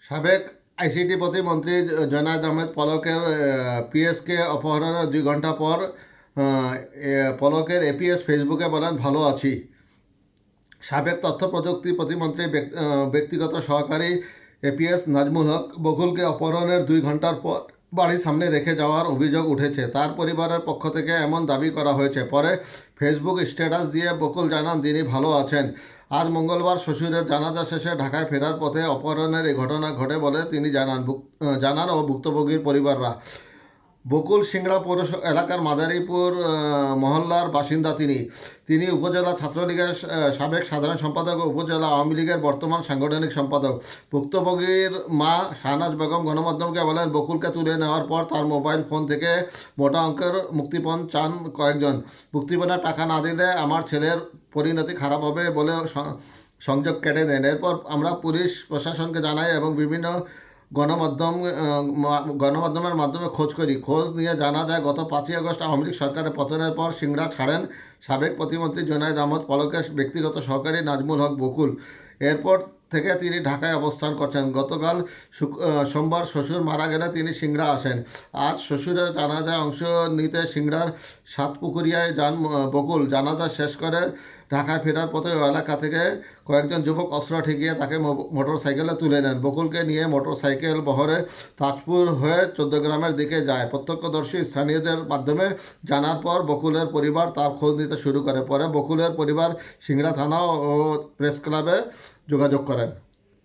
সাবেক আইসিটি প্রতিমন্ত্রী জনায়দ আহমেদ পলকের পিএসকে অপহরণের দুই ঘণ্টা পর পলকের এপিএস ফেসবুকে বলেন, ভালো আছি। সাবেক তথ্য প্রযুক্তি প্রতিমন্ত্রী ব্যক- ব্যক্তিগত সহকারী এপিএস নাজমুল হক বকুলকে অপহরণের দুই ঘণ্টার পর বাড়ির সামনে রেখে যাওয়ার অভিযোগ উঠেছে। তার পরিবারের পক্ষ থেকে এমন দাবি করা হয়েছে। পরে ফেসবুক স্ট্যাটাস দিয়ে বকুল জানান, তিনি ভালো আছেন। আজ মঙ্গলবার শ্বশুরের জানাজা শেষে ঢাকায় ফেরার পথে অপহরণের এই ঘটনা ঘটে বলে তিনি জানান জানান ও ভুক্তভোগীর পরিবাররা। বকুল সিংড়া পৌর এলাকার মাদারীপুর মহল্লার বাসিন্দা তিনি। তিনি উপজেলা ছাত্রলীগের সাবেক সাধারণ সম্পাদক ও উপজেলা আওয়ামী লীগের বর্তমান সাংগঠনিক সম্পাদক। ভুক্তভোগীর মা শাহনাজ বেগম গণমাধ্যমকে বলেন, বকুলকে তুলে নেওয়ার পর তার মোবাইল ফোন থেকে মোটা অঙ্কের মুক্তিপণ চান কয়েকজন। মুক্তিপণের টাকা না দিলে আমার ছেলের পরিণতি খারাপ হবে বলে সংযোগ কেটে দেন। এরপর আমরা পুলিশ প্রশাসনকে জানাই এবং বিভিন্ন গণমাধ্যম গণমাধ্যমের মাধ্যমে খোঁজ করি। খোঁজ নিয়ে জানা যায়, গত পাঁচই আগস্ট আওয়ামী লীগ সরকারের পতনের পর সিংড়া ছাড়েন সাবেক প্রতিমন্ত্রী জোনায়দ আহমদ পলকের ব্যক্তিগত সহকারী নাজমুল হক বকুল। এরপর থেকে তিনি ঢাকায় অবস্থান করছেন। গতকাল সোমবার শ্বশুর মারা গেলে তিনি সিংড়া আসেন। আজ শ্বশুরের জানাজায় অংশ নিতে সিংড়ার সাতপুকুরিয়ায় যান বকুল। জানাজা শেষ করে ঢাকায় ফেরার পথে এলাকা থেকে কয়েকজন যুবক অস্ত্র ঠেকিয়ে তাকে মোটর সাইকেলে তুলে নেন। বকুলকে নিয়ে মোটর সাইকেল বহরে তাজপুর হয়ে চোদ্দগ্রামের দিকে যায়। প্রত্যক্ষদর্শী স্থানীয়দের মাধ্যমে জানার পর বকুলের পরিবার তার খোঁজ নিতে শুরু করে। পরে বকুলের পরিবার সিংড়া থানা ও প্রেস ক্লাবে যোগাযোগ করেন